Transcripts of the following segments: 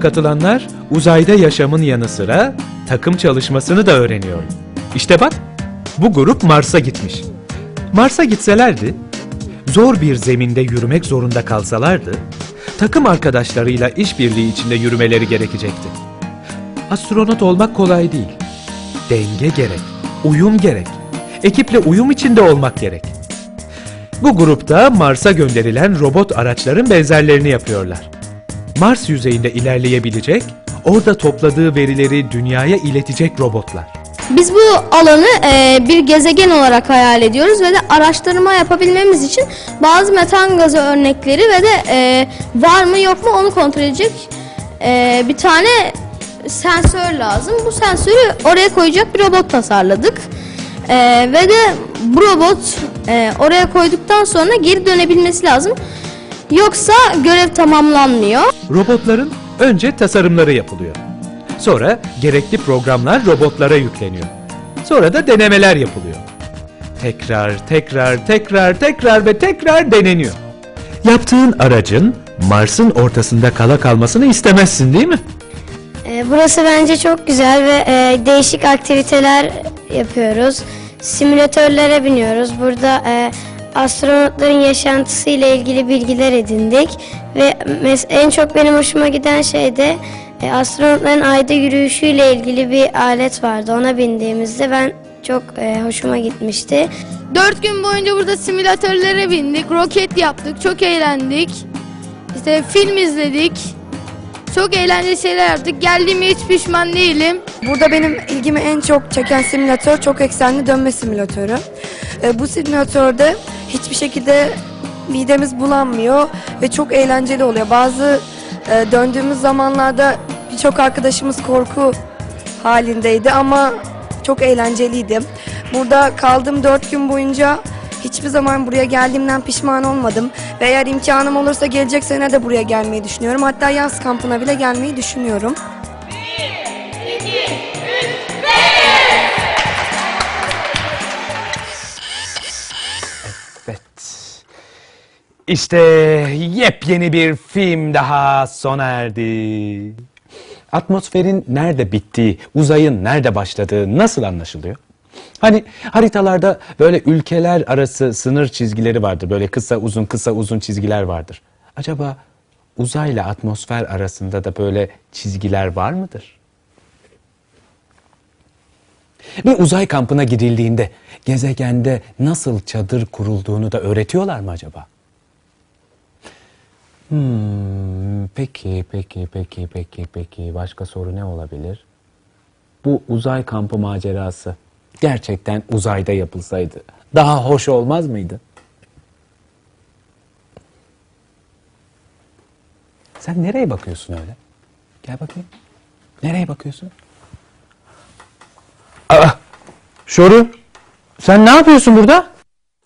Katılanlar uzayda yaşamın yanı sıra takım çalışmasını da öğreniyor. İşte bak, bu grup Mars'a gitmiş. Mars'a gitselerdi, zor bir zeminde yürümek zorunda kalsalardı, takım arkadaşlarıyla işbirliği içinde yürümeleri gerekecekti. Astronot olmak kolay değil. Denge gerek, uyum gerek, ekiple uyum içinde olmak gerek. Bu grupta Mars'a gönderilen robot araçların benzerlerini yapıyorlar. Mars yüzeyinde ilerleyebilecek, orada topladığı verileri dünyaya iletecek robotlar. Biz bu alanı e, bir gezegen olarak hayal ediyoruz ve de araştırma yapabilmemiz için bazı metan gazı örnekleri ve de e, var mı yok mu onu kontrol edecek e, bir tane sensör lazım. Bu sensörü oraya koyacak bir robot tasarladık. E, ve de bu robot e, oraya koyduktan sonra geri dönebilmesi lazım. Yoksa görev tamamlanmıyor. Robotların önce tasarımları yapılıyor. Sonra gerekli programlar robotlara yükleniyor. Sonra da denemeler yapılıyor. Tekrar, tekrar, tekrar, tekrar ve tekrar deneniyor. Yaptığın aracın Mars'ın ortasında kala kalmasını istemezsin değil mi? Ee, Burası bence çok güzel ve e, değişik aktiviteler yapıyoruz. Simülatörlere biniyoruz. Burada e, astronotların yaşantısı ile ilgili bilgiler edindik. Ve en çok benim hoşuma giden şey de e, astronotların ayda yürüyüşüyle ilgili bir alet vardı. Ona bindiğimizde ben çok e, hoşuma gitmişti. Dört gün boyunca burada simülatörlere bindik, roket yaptık, çok eğlendik. İşte film izledik. Çok eğlenceli şeyler yaptık. Geldiğime hiç pişman değilim. Burada benim ilgimi en çok çeken simülatör çok eksenli dönme simülatörü. E, bu simülatörde hiçbir şekilde midemiz bulanmıyor ve çok eğlenceli oluyor. Bazı e, döndüğümüz zamanlarda birçok arkadaşımız korku halindeydi ama çok eğlenceliydi. Burada kaldığım dört gün boyunca hiçbir zaman buraya geldiğimden pişman olmadım. Ve eğer imkanım olursa gelecek sene de buraya gelmeyi düşünüyorum. Hatta yaz kampına bile gelmeyi düşünüyorum. İşte yepyeni bir film daha sona erdi. Atmosferin nerede bittiği, uzayın nerede başladığı nasıl anlaşılıyor? Hani haritalarda böyle ülkeler arası sınır çizgileri vardır. Böyle kısa uzun kısa uzun çizgiler vardır. Acaba uzayla atmosfer arasında da böyle çizgiler var mıdır? Bir uzay kampına gidildiğinde gezegende nasıl çadır kurulduğunu da öğretiyorlar mı acaba? Hmm, peki, peki, peki, peki, peki. Başka soru ne olabilir? Bu uzay kampı macerası gerçekten uzayda yapılsaydı daha hoş olmaz mıydı? Sen nereye bakıyorsun öyle? Gel bakayım. Nereye bakıyorsun? Aa, Şoru, sen ne yapıyorsun burada?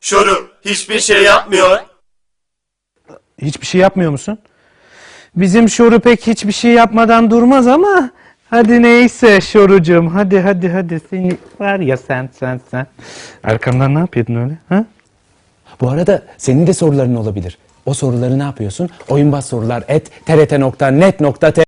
Şoru hiçbir şey yapmıyor. Hiçbir şey yapmıyor musun? Bizim Şoru pek hiçbir şey yapmadan durmaz ama hadi neyse Şorucuğum hadi hadi hadi seni var ya sen sen sen. Arkamdan ne yapıyordun öyle ha? Bu arada senin de soruların olabilir. O soruları ne yapıyorsun? Oyunbaz sorular et trt.net.tr